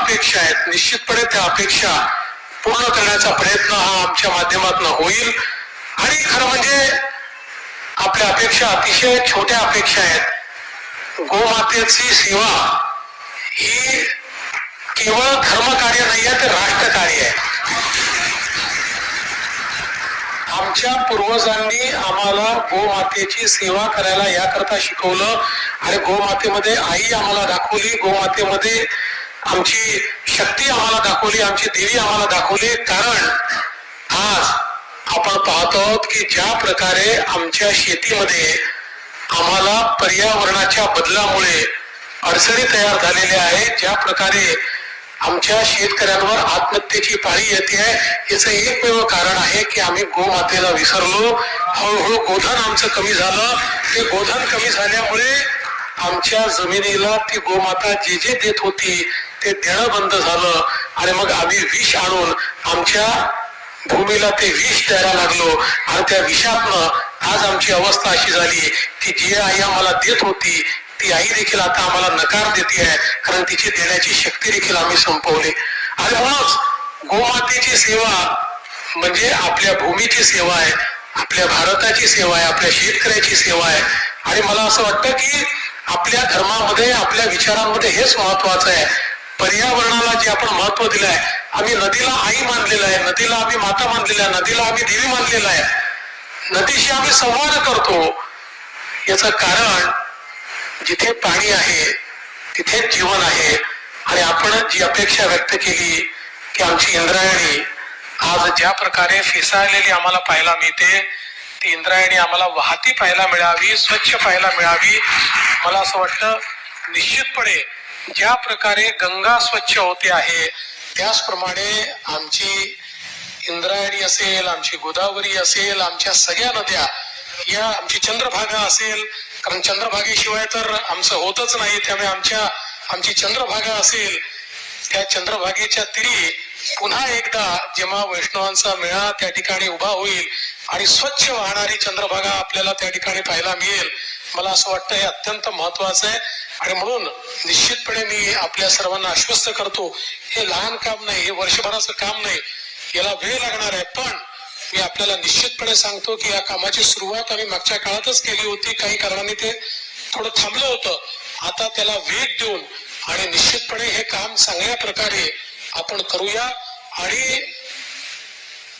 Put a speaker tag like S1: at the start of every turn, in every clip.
S1: अपेक्षा आहेत. निश्चितपणे त्या अपेक्षा पूर्ण करण्याचा प्रयत्न हा आमच्या माध्यमातून होईल. आणि खरं म्हणजे आपल्या अपेक्षा अतिशय छोट्या अपेक्षा आहेत. गोमातेची सेवा ही केवळ धर्मकार्य नाही आहे तर राष्ट्रकार्य आहे. आमच्या पूर्वजांनी आम्हाला गोमातेची सेवा करायला याकरता शिकवलं. आणि गोमातेमध्ये आई आम्हाला दाखवली. गोमातेमध्ये आमची शक्ती आम्हाला दाखवली आमची देवी आम्हाला दाखवली. कारण आज आपण पाहतो आहोत की ज्या प्रकारे आमच्या शेतीमध्ये आम्हाला पर्यावरणाच्या बदलामुळे अडचणी तयार झालेल्या आहेत ज्या प्रकारे आमच्या शेतकऱ्यांवर आत्महत्येची पाळी येते आहे याचं एकमेव कारण आहे की आम्ही गोमातेला विसरलो. हळूहळू गोधन आमचं कमी झालं. ते गोधन कमी झाल्यामुळे आमच्या जमिनीला ती गोमाता जे जे देत होती ते देणं बंद झालं आणि मग आम्ही विष आणून आमच्या भूमीला ते विष द्यायला लागलो. आणि त्या विषातनं आज आमची अवस्था अशी झाली की जी आई आम्हाला देत होती ती आई देखील आता आम्हाला नकार देते आहे कारण तिची देण्याची शक्ती देखील आम्ही संपवली. आणि म्हणूनच गोमातेची सेवा म्हणजे आपल्या भूमीची सेवा आहे आपल्या भारताची सेवा आहे आपल्या शेतकऱ्याची सेवा आहे. आणि मला असं वाटतं की आपल्या धर्मामध्ये आपल्या विचारांमध्ये हेच महत्वाचं आहे. पर्यावरणाला जे आपण महत्त्व दिलं आहे आम्ही नदीला आई मानलेलं आहे नदीला आम्ही माता मानलेलं आहे नदीला आम्ही देवी मानलेलं आहे. नदीशी आम्ही संवाद करतो. याचं कारण जिथे पाणी आहे तिथे जीवन आहे. आणि आपण जी अपेक्षा व्यक्त केली की आमची इंद्रायणी आज ज्या प्रकारे फेसाळलेली आम्हाला पाहायला मिळते ती इंद्रायणी आम्हाला वाहती पाहायला मिळावी स्वच्छ पाहायला मिळावी मला असं वाटतं निश्चितपणे ज्या प्रकारे गंगा स्वच्छ होते आहे त्याचप्रमाणे आमची इंद्रायणी असेल आमची गोदावरी असेल आमच्या सगळ्या नद्या या आमची चंद्रभागा असेल. कारण चंद्रभागेशिवाय तर आमचं होतच नाही. त्यामुळे आमच्या आमची चंद्रभागा असेल त्या चंद्रभागेच्या तिरी पुन्हा एकदा जेव्हा वैष्णवांचा मेळा त्या ठिकाणी उभा होईल आणि स्वच्छ वाहणारी चंद्रभागा आपल्याला त्या ठिकाणी पाहायला मिळेल. मला असं वाटतं हे अत्यंत महत्वाचं आहे. आणि म्हणून निश्चितपणे मी आपल्या सर्वांना आश्वस्त करतो हे लहान काम नाही हे वर्षभराचं काम नाही याला वेळ लागणार आहे. पण मी आपल्याला निश्चितपणे सांगतो की या कामाची सुरुवात आम्ही मागच्या काळातच केली होती. काही कारणाने ते थोडं थांबलं होतं. आता त्याला वेग देऊन आणि निश्चितपणे हे काम चांगल्या प्रकारे आपण करूया. आणि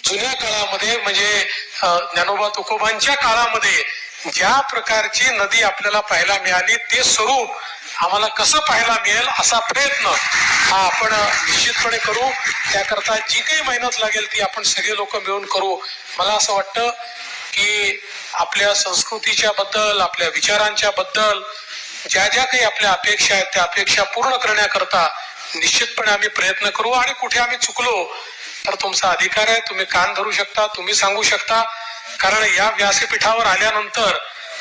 S1: जुन्या काळामध्ये म्हणजे ज्ञानोबा तुकोबांच्या काळामध्ये ज्या प्रकारची नदी आपल्याला पाहायला मिळाली ते स्वरूप आम्हाला कसं पाहायला मिळेल असा प्रयत्न हा आपण निश्चितपणे करू. त्याकरता जी काही मेहनत लागेल ती आपण सगळे लोक मिळून करू. मला असं वाटतं की आपल्या संस्कृतीच्या बद्दल आपल्या विचारांच्या बद्दल ज्या ज्या काही आपल्या अपेक्षा आहेत त्या अपेक्षा पूर्ण करण्याकरता निश्चितपणे आम्ही प्रयत्न करू. आणि कुठे आम्ही चुकलो तर तुमचा अधिकार आहे. तुम्ही कान धरू शकता तुम्ही सांगू शकता. कारण या व्यासपीठावर आल्यानंतर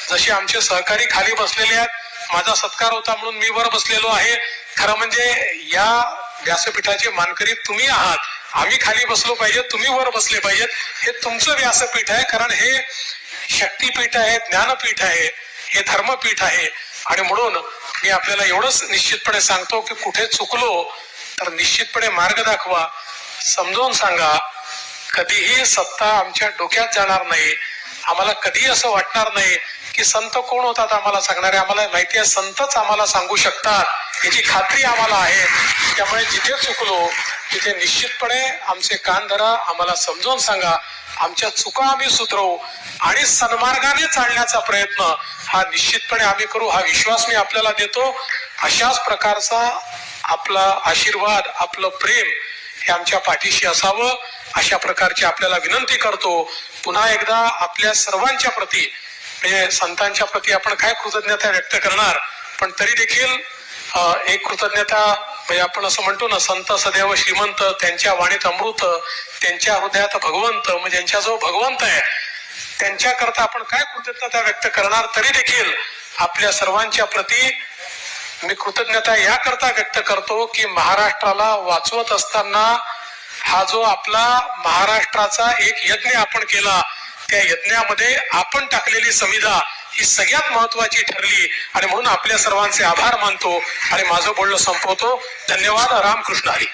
S1: जसे आमचे सहकारी खाली बसलेले आहेत माझा सत्कार होता म्हणून मी वर बसलेलो आहे. खरं म्हणजे या व्यासपीठाचे मानकरी तुम्ही आहात. आम्ही खाली बसलो पाहिजे तुम्ही वर बसले पाहिजेत. हे तुमचं व्यासपीठ आहे कारण हे शक्तीपीठ आहे ज्ञानपीठ आहे हे धर्मपीठ आहे. आणि म्हणून मी आपल्याला एवढंच निश्चितपणे सांगतो की कुठे चुकलो तर निश्चितपणे मार्ग दाखवा समजावून सांगा. कधीही सत्ता आमच्या डोक्यात जाणार नाही. आम्हाला कधी असं वाटणार नाही की संत कोण होतात आम्हाला सांगणारे? आम्हाला माहिती आहे संतच आम्हाला सांगू शकतात. याची खात्री आम्हाला आहे. त्यामुळे जिथे चुकलो तिथे निश्चितपणे आमचे कान धरा आम्हाला समजावून सांगा. आमच्या चुका आम्ही सुधरवू आणि सन्मार्गाने चालण्याचा प्रयत्न हा निश्चितपणे आम्ही करू हा विश्वास मी आपल्याला देतो. अशाच प्रकारचा आपला आशीर्वाद आपलं प्रेम हे आमच्या पाठीशी असावं अशा प्रकारची आपल्याला विनंती करतो. पुन्हा एकदा आपल्या सर्वांच्या प्रती म्हणजे संतांच्या प्रती आपण काय कृतज्ञता व्यक्त करणार पण तरी देखील एक कृतज्ञता म्हणजे आपण असं म्हणतो ना संत सदैव श्रीमंत त्यांच्या वाणीत अमृत त्यांच्या हृदयात भगवंत म्हणजे ज्यांच्याजवळ भगवंत आहे त्यांच्याकरता आपण काय कृतज्ञता व्यक्त करणार तरी देखील आपल्या सर्वांच्या प्रती मी कृतज्ञता याकरता व्यक्त करतो की महाराष्ट्राला वाचवत असताना हा जो आपला महाराष्ट्राचा एक यज्ञ आपण केला त्या यज्ञामध्ये आपण टाकलेली संविधा ही सगळ्यात महत्वाची ठरली. आणि म्हणून आपल्या सर्वांचे आभार मानतो. आणि माझं बोलणं संपवतो. धन्यवाद. रामकृष्ण हरी.